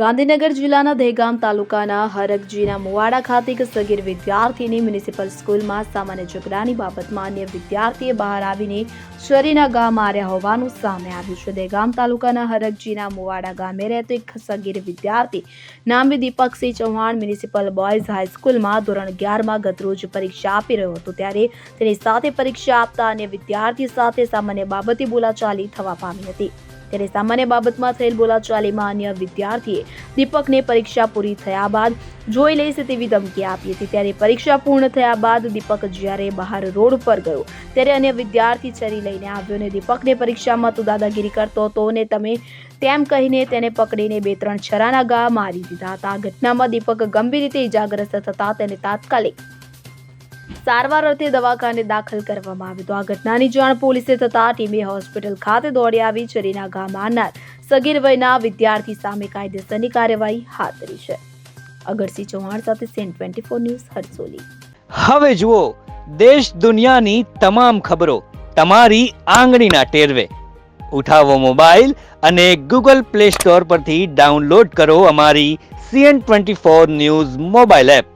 ગાંધીનગર જિલ્લાના દહેગામ તાલુકાના હરકજીના મુવાડા ખાતે એક સગીર વિદ્યાર્થીની મ્યુનિસિપલ સ્કૂલમાં સામાન્ય ઝઘડાની બાબતમાં અન્ય વિદ્યાર્થીએ બહાર આવીને શરીરના ગા માર્યા હોવાનું સામે આવ્યું છે. દહેગામ તાલુકાના હરકજીના મુવાડા ગામે રહેતો એક સગીર વિદ્યાર્થી નામે દીપકસિંહ ચૌહાણ મ્યુનિસિપલ બોયઝ હાઈસ્કૂલમાં ધોરણ અગિયારમાં ગતરોજ પરીક્ષા આપી રહ્યો હતો. ત્યારે તેની સાથે પરીક્ષા આપતા અન્ય વિદ્યાર્થી સાથે સામાન્ય બાબતે બોલાચાલી થવા પામી હતી. ત્યારે સામાન્ય બાબતમાં થયેલ બોલાચાલીમાં અન્ય વિદ્યાર્થીએ દીપકને પરીક્ષા પૂરી થયા બાદ જોઈ લઈશ તેવી ધમકી આપી હતી. ત્યારે પરીક્ષા પૂર્ણ થયા બાદ દીપક જ્યારે બહાર રોડ પર ગયો, ત્યારે અન્ય વિદ્યાર્થી છરી લઈને આવ્યો અને દીપકને પરીક્ષામાં તું દાદાગીરી કરતો હતો ને તમે તેમ કહીને તેને પકડીને બે ત્રણ છરાના ગા મારી દીધા હતા. આ ઘટનામાં દીપક ગંભીર રીતે ઇજાગ્રસ્ત થતા તેને તાત્કાલિક સારવાર અર્થે દવાખાને દાખલ કરવામાં આવ્યો તો આ ઘટનાની જાણ પોલીસે થતાં ટીમે હોસ્પિટલ ખાતે દોડી આવી ચરીના ગામ આનાર સગીર વયના વિદ્યાર્થી સામે કાયદેસરની કાર્યવાહી હાથ ધરી છે. અગરસિંહ ચૌહાણ સાથે CN twenty four news Harsoli. હવે જુઓ, દેશ દુનિયાની તમામ ખબરો તમારી આંગળીના ટેરવે. ઉઠાવો મોબાઈલ અને ગૂગલ પ્લે સ્ટોર પરથી ડાઉનલોડ કરો અમારી CN twenty four news mobile app.